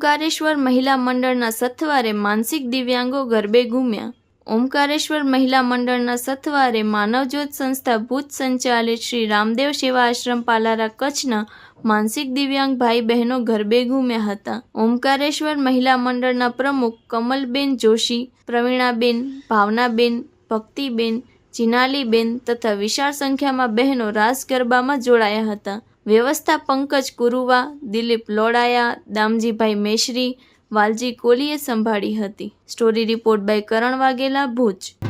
ઓમકારેશ્વર મહિલા મંડળના સથવારે માનસિક દિવ્યાંગો ગરબે ઘૂમ્યા. ઓમકારેશ્વર મહિલા મંડળના સથવારે માનવજ્યોત સંસ્થા ભૂત સંચાલિત શ્રી રામદેવ સેવા આશ્રમ પાલારા કચ્છના માનસિક દિવ્યાંગ ભાઈ બહેનો ગરબે ઘૂમ્યા હતા. ઓમકારેશ્વર મહિલા મંડળના પ્રમુખ કમલબેન જોશી, પ્રવીણાબેન, ભાવનાબેન, ભક્તિબેન, જીનાલીબેન તથા વિશાળ સંખ્યામાં બહેનો રાસ ગરબામાં જોડાયા હતા. વ્યવસ્થા પંકજ કુરુવા, દિલીપ લોડાયા, દામજીભાઈ મેશરી, વાલજી કોલીએ સંભાળી હતી. Story report by Karan Vaghela Bhuj.